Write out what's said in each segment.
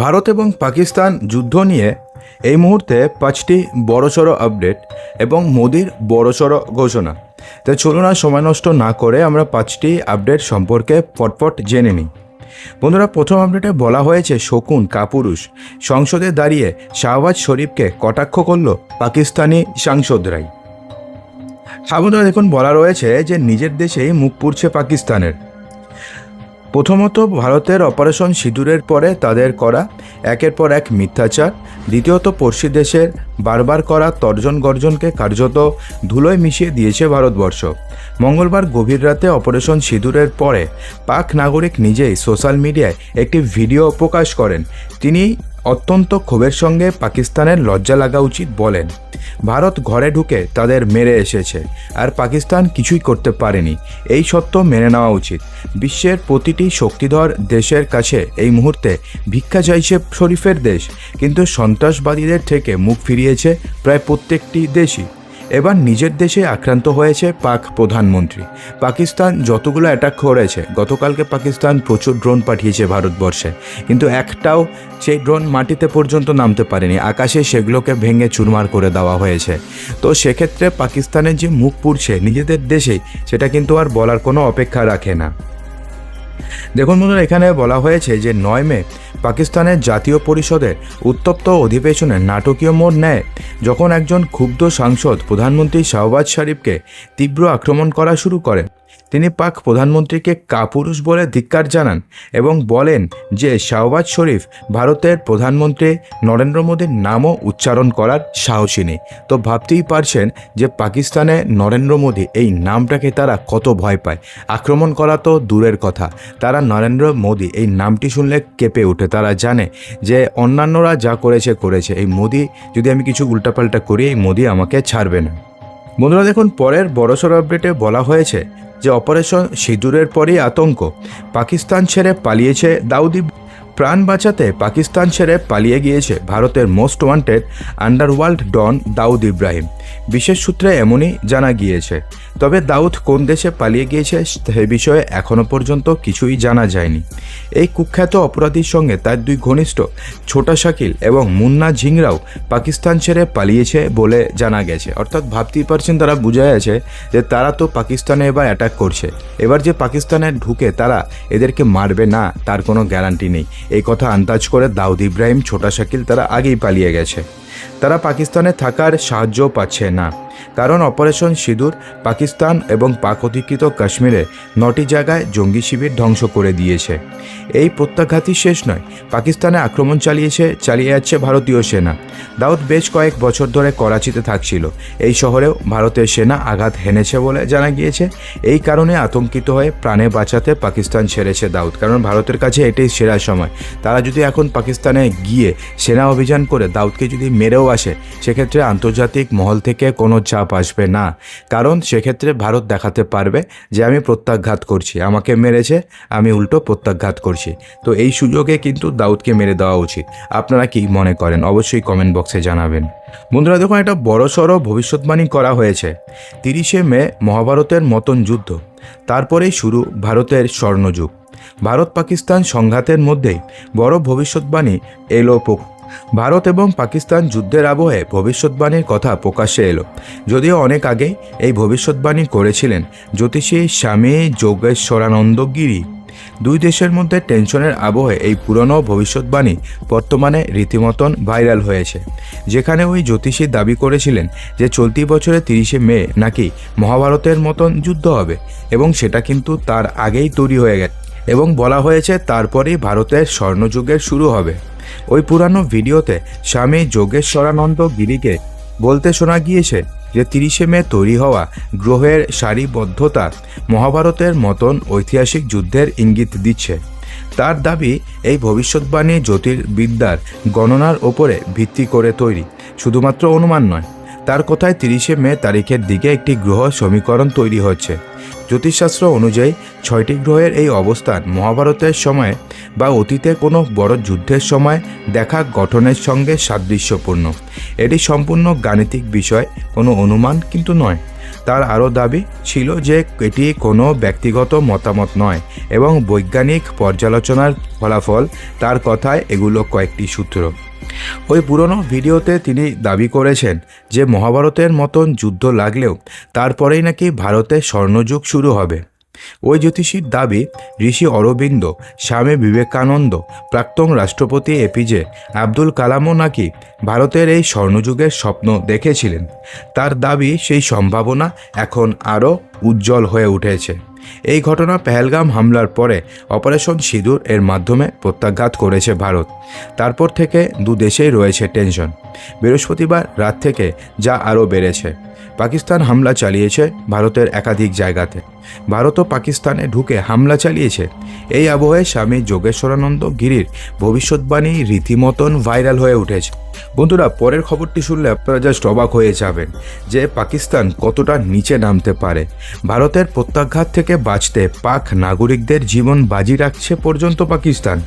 ভারত এবং পাকিস্তান যুদ্ধ নিয়ে এই মুহূর্তে পাঁচটি বড়সড় আপডেট এবং মোদির বড়সড় ঘোষণা। তাই চলুন আর সময় নষ্ট না করে আমরা পাঁচটি আপডেট সম্পর্কে ফটফট জেনে নিই। বন্ধুরা, প্রথম আপডেটে বলা হয়েছে শকুন, কাপুরুষ সংসদে দাঁড়িয়ে শাহবাজ শরীফকে কটাক্ষ করল পাকিস্তানি সাংসদরাই। বন্ধুরা দেখুন, বলা রয়েছে যে নিজের দেশেই মুখ পুড়ছে পাকিস্তানের। প্রথমত ভারতের অপারেশন সিঁদুরের পরে তাদের করা, একের পর এক মিথ্যাচার। দ্বিতীয়ত পড়শি দেশের বারবার করা তর্জন গর্জনকে কার্যত ধুলোয় মিশিয়ে দিয়েছে ভারতবর্ষ। মঙ্গলবার গভীর রাতে অপারেশন সিঁদুরের পরে পাক নাগরিক নিজেই সোশ্যাল মিডিয়ায় একটি ভিডিও প্রকাশ করেন। তিনি অত্যন্ত ক্ষোভের সঙ্গে পাকিস্তানের লজ্জা লাগা উচিত বলেন। ভারত ঘরে ঢুকে তাদের মেরে এসেছে, আর পাকিস্তান কিছুই করতে পারেনি। এই সত্য মেনে নেওয়া উচিত। বিশ্বের প্রতিটি শক্তিধর দেশের কাছে এই মুহূর্তে ভিক্ষা চাইছে শরীফের দেশ, কিন্তু সন্ত্রাসবাদীদের থেকে মুখ ফিরিয়েছে প্রায় প্রত্যেকটি দেশই। এবার নিজের দেশে আক্রান্ত হয়েছে পাক প্রধানমন্ত্রী। পাকিস্তান যতগুলো অ্যাটাক করেছে, গতকালকে পাকিস্তান প্রচুর ড্রোন পাঠিয়েছে ভারতবর্ষে। কিন্তু একটাও সেই ড্রোন মাটিতে পর্যন্ত নামতে পারেনি। আকাশে সেগুলোকে ভেঙে চুরমার করে দেওয়া হয়েছে। তো সেক্ষেত্রে পাকিস্তানের যে মুখ পুড়ছে নিজেদের দেশেই, সেটা কিন্তু আর বলার কোনো অপেক্ষা রাখে না। দেখুন বন্ধুরা, এখানে বলা হয়েছে যে নয় মে পাকিস্তানের জাতীয় পরিষদের উত্তপ্ত অধিবেশনে নাটকীয় মোড় নেয়, যখন একজন ক্ষুব্ধ সাংসদ প্রধানমন্ত্রী শাহবাজ শরীফকে তীব্র আক্রমণ করা শুরু করেন। তিনি পাক প্রধানমন্ত্রীকে কাপুরুষ বলে ধিক্কার জানান এবং বলেন যে শাহবাজ শরীফ ভারতের প্রধানমন্ত্রী নরেন্দ্র মোদীর নামও উচ্চারণ করার সাহসী নেই। তো ভাবতেই পারছেন যে পাকিস্তানে নরেন্দ্র মোদী এই নামটাকে তারা কত ভয় পায়। আক্রমণ করা তো দূরের কথা। তারা নরেন্দ্র মোদী এই নামটি শুনলে কেঁপে ওঠে। তারা জানে যে অন্যান্যরা যা করেছে করেছে। এই মোদী, যদি আমি কিছু উল্টাপাল্টা করি, এই মোদী আমাকে ছাড়বে না। বন্ধুরা, দেখুন, পরের বড়সড় আপডেটে বলা হয়েছে যে অপারেশন সিঁদুরের পরেই আতঙ্ক। পাকিস্তান ছেড়ে পালিয়েছে দাউদি প্রাণ বাঁচাতে পাকিস্তান ছেড়ে পালিয়ে গিয়েছে ভারতের most wanted underworld don Dawood Ibrahim. বিশেষ সূত্রে এমনই জানা গিয়েছে। তবে দাউদ কোন দেশে পালিয়ে গিয়েছে সে বিষয়ে এখনও পর্যন্ত কিছুই জানা যায়নি। এই কুখ্যাত অপরাধীর সঙ্গে তার দুই ঘনিষ্ঠ, ছোটা শাকিল এবং মুন্না ঝিংরাও পাকিস্তান ছেড়ে পালিয়েছে বলে জানা গেছে। অর্থাৎ ভাবতেই পারছেন তারা, বুঝে আছে যে তারা তো পাকিস্তানে এবার অ্যাটাক করছে। এবার যে পাকিস্তানে ঢুকে তারা এদেরকে মারবে না, তার কোনো গ্যারান্টি নেই। এই কথা আন্দাজ করে দাউদ ইব্রাহিম ছোটা শাকিল তারা আগেই পালিয়ে গেছে। তারা পাকিস্তানে থাকার সাহায্য পাচ্ছে না। কারণ অপারেশন সিঁদুর পাকিস্তান এবং পাক অধিকৃত কাশ্মীরে নটি জায়গায় জঙ্গি শিবির ধ্বংস করে দিয়েছে। এই প্রত্যাঘাতই শেষ নয়, পাকিস্তানে আক্রমণ চালিয়েছে, চালিয়ে যাচ্ছে ভারতীয় সেনা। দাউদ বেশ কয়েক বছর ধরে করাচিতে থাকছিল। এই শহরেও ভারতের সেনা আঘাত হেনেছে বলে জানা গিয়েছে। এই কারণে আতঙ্কিত হয়ে প্রাণে বাঁচাতে পাকিস্তান ছেড়েছে দাউদ। কারণ ভারতের কাছে এটাই সেরা সময়। তারা যদি এখন পাকিস্তানে গিয়ে সেনা অভিযান করে, দাউদকে যদি মেরেও আসে, সেক্ষেত্রে আন্তর্জাতিক মহল থেকে কোনো চাপ আসবে না। কারণ সেক্ষেত্রে ভারত দেখাতে পারবে যে আমি প্রত্যাঘাত করছি। আমাকে মেরেছে, আমি উল্টো প্রত্যাঘাত করছি। তো এই সুযোগে কিন্তু দাউদকে মেরে দেওয়া উচিত। আপনারা কি মনে করেন? অবশ্যই কমেন্ট বক্সে জানাবেন। বন্ধুরা, দেখুন, একটা বড়সড় ভবিষ্যৎবাণী করা হয়েছে। তিরিশে মে মহাভারতের মতন যুদ্ধ, তারপরেই শুরু ভারতের স্বর্ণযুগ। ভারত পাকিস্তান সংঘাতের মধ্যেই বড় ভবিষ্যৎবাণী এলো ভারত এবং পাকিস্তান যুদ্ধের আবহে ভবিষ্যৎবাণীর কথা প্রকাশ্যে এলো। যদিও অনেক আগেই এই ভবিষ্যৎবাণী করেছিলেন জ্যোতিষী স্বামী যোগেশ্বরানন্দ গিরি দুই দেশের মধ্যে টেনশনের আবহে এই পুরনো ভবিষ্যৎবাণী বর্তমানে রীতিমতন ভাইরাল হয়েছে। যেখানে ওই জ্যোতিষী দাবি করেছিলেন যে চলতি বছরের তিরিশে মে নাকি মহাভারতের মতন যুদ্ধ হবে এবং সেটা কিন্তু তার আগেই তৈরি হয়ে গেছে। এবং বলা হয়েছে তারপরেই ভারতের স্বর্ণযুগের শুরু হবে। ওই পুরানো ভিডিওতে স্বামী যোগেশ্বরানন্দ গিরিকে বলতে শোনা গিয়েছে যে তিরিশে মে তৈরি হওয়া গ্রহের সারিবদ্ধতা মহাভারতের মতন ঐতিহাসিক যুদ্ধের ইঙ্গিত দিচ্ছে। তার দাবি, এই ভবিষ্যৎবাণী জ্যোতির্বিদ্যার গণনার ওপরে ভিত্তি করে তৈরি, শুধুমাত্র অনুমান নয়। তার কথায় তিরিশে মে তারিখের দিকে একটি গ্রহ সমীকরণ তৈরি হচ্ছে জ্যোতিষশাস্ত্র অনুযায়ী ছয়টি গ্রহের এই অবস্থান মহাভারতের সময় বা অতীতে কোনো বড় যুদ্ধের সময় দেখা গঠনের সঙ্গে সাদৃশ্যপূর্ণ। এটি সম্পূর্ণ গাণিতিক বিষয়, কোনো অনুমান কিন্তু নয়। তার আরও দাবি ছিল যে এটি কোনো ব্যক্তিগত মতামত নয় এবং বৈজ্ঞানিক পর্যালোচনার ফলাফল, তার কথায় এগুলো কয়েকটি সূত্র। ওই পুরনো ভিডিওতে তিনি দাবি করেছেন যে মহাভারতের মতন যুদ্ধ লাগলেও তারপরেই নাকি ভারতে স্বর্ণযুগ শুরু হবে। ওই জ্যোতিষীর দাবি ঋষি অরবিন্দ, স্বামী বিবেকানন্দ, প্রাক্তন রাষ্ট্রপতি এপিজে আব্দুল কালামও নাকি ভারতের এই স্বর্ণযুগের স্বপ্ন দেখেছিলেন। তার দাবি সেই সম্ভাবনা এখন আরও উজ্জ্বল হয়ে উঠেছে। এই ঘটনা পেহেলগাম হামলার পরে অপারেশন সিঁদুর এর মাধ্যমে প্রত্যাঘাত করেছে ভারত। তারপর থেকে দু দেশেই রয়েছে টেনশন। বৃহস্পতিবার রাত থেকে যা আরও বেড়েছে। পাকিস্তান হামলা চালিয়েছে ভারতের একাধিক জায়গাতে। ভারতও পাকিস্তানে ঢুকে হামলা চালিয়েছে। এই আবহে স্বামী যোগেশ্বরানন্দ গিরির ভবিষ্যৎবাণী রীতিমতন ভাইরাল হয়ে উঠেছে। বন্ধুরা, পরের খবরটি শুনলে আপনারা জাস্ট অবাক হয়ে যাবেন যে পাকিস্তান কতটা নিচে নামতে পারে। ভারতের প্রত্যাঘাত থেকে বাঁচতে পাক নাগরিকদের জীবন বাজি রাখছে পর্যন্ত পাকিস্তান।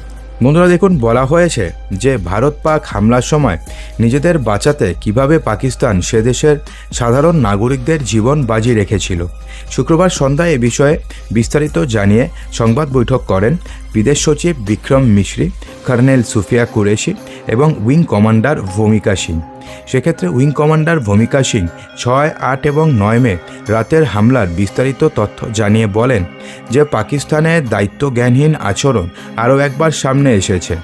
বন্ধুরা দেখুন, বলা হয়েছে যে ভারত পাক হামলার সময় নিজেদের বাঁচাতে কীভাবে পাকিস্তান সে দেশের সাধারণ নাগরিকদের জীবন বাজি রেখেছিল। শুক্রবার সন্ধ্যায় এ বিষয়ে বিস্তারিত জানিয়ে সংবাদ বৈঠক করেন বিদেশ সচিব বিক্রম মিশ্রি, কর্নেল সুফিয়া কুরেশি এবং উইং কমান্ডার ভূমিকা সিং। সেক্ষেত্রে উইং কমান্ডার ভূমিকা সিং ছয়, আট এবং নয় মে রাতের হামলার বিস্তারিত তথ্য জানিয়ে বলেন যে পাকিস্তানের দায়িত্ব জ্ঞানহীন আচরণ আরও একবার সামনে এসেছে।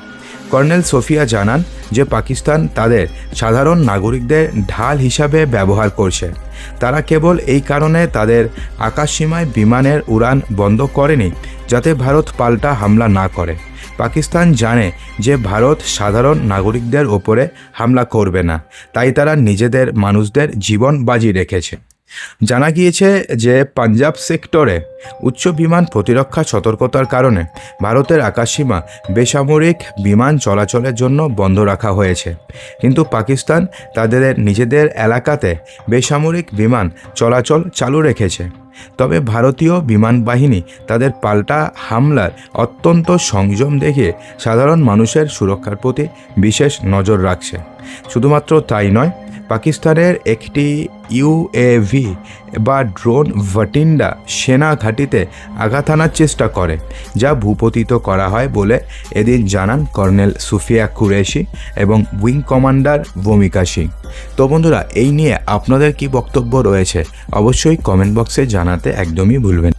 কর্নেল সোফিয়া জানান যে পাকিস্তান তাদের সাধারণ নাগরিকদের ঢাল হিসাবে ব্যবহার করছে। তারা কেবল এই কারণে তাদের আকাশসীমায় বিমানের উড়ান বন্ধ করেনি যাতে ভারত পাল্টা হামলা না করে। পাকিস্তান জানে যে ভারত সাধারণ নাগরিকদের ওপরে হামলা করবে না, তাই তারা নিজেদের মানুষদের জীবন বাজি রেখেছে। জানা গিয়েছে যে পাঞ্জাব সেক্টরে উচ্চ বিমান প্রতিরক্ষা সতর্কতার কারণে ভারতের আকাশসীমা বেসামরিক বিমান চলাচলের জন্য বন্ধ রাখা হয়েছে। কিন্তু পাকিস্তান তাদের নিজেদের এলাকাতে বেসামরিক বিমান চলাচল চালু রেখেছে। তবে ভারতীয় বিমান বাহিনী তাদের পাল্টা হামলার অত্যন্ত সংযম দেখে সাধারণ মানুষের সুরক্ষার প্রতি বিশেষ নজর রাখছে। শুধুমাত্র তাই নয় পাকিস্তানের একটি ইউএভি বা ড্রোন ভাটিন্ডা সেনা ঘাঁটিতে আঘাত আনার চেষ্টা করে, যা ভূপতিত করা হয় বলে এদিন জানান কর্নেল সুফিয়া কুরেশি এবং উইং কমান্ডার ভূমিকা সিং। তো বন্ধুরা, এই নিয়ে আপনাদের কি বক্তব্য রয়েছে, অবশ্যই কমেন্ট বক্সে জানাতে একদমই ভুলবেন